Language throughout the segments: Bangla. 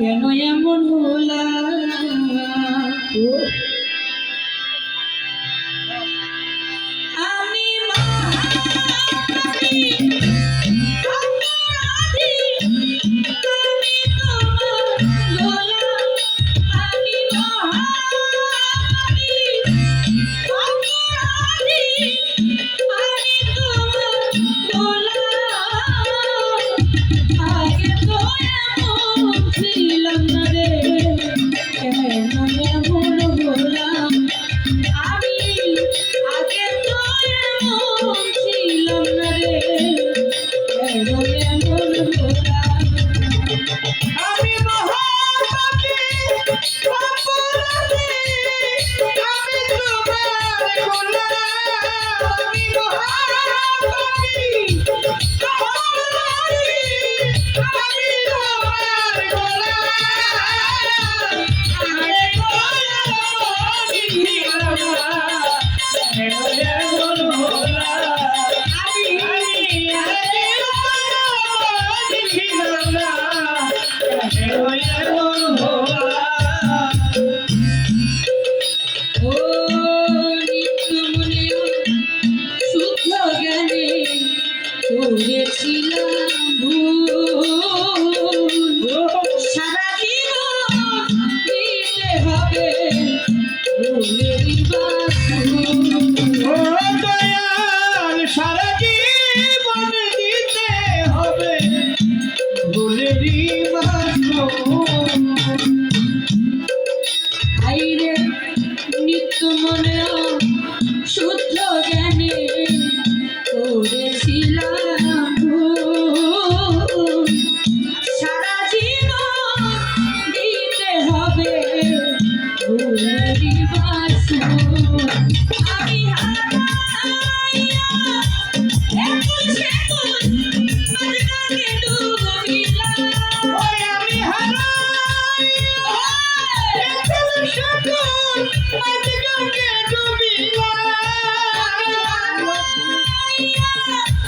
Ya no hay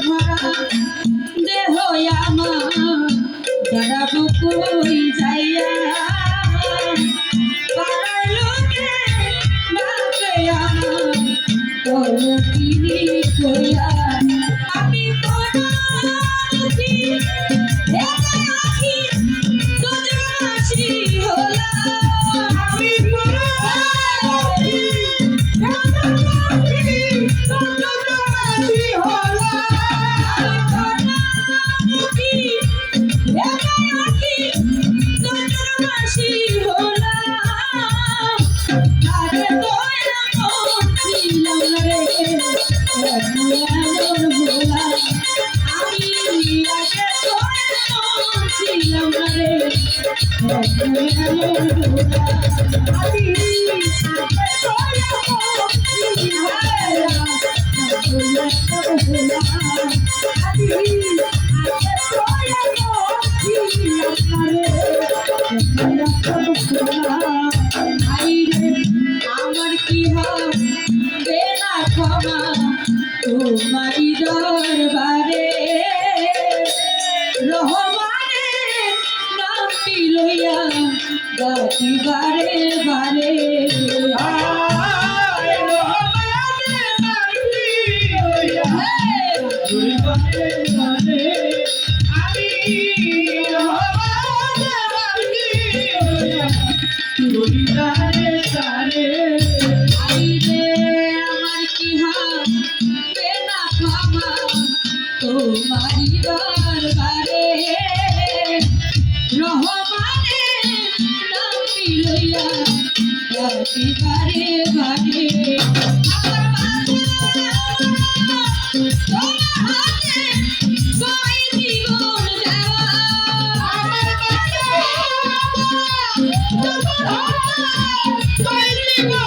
ভরা দেহ আমার যারা বকুল যাইয়া আমার কি হবে? না ক্ষমা তোমারি দয়া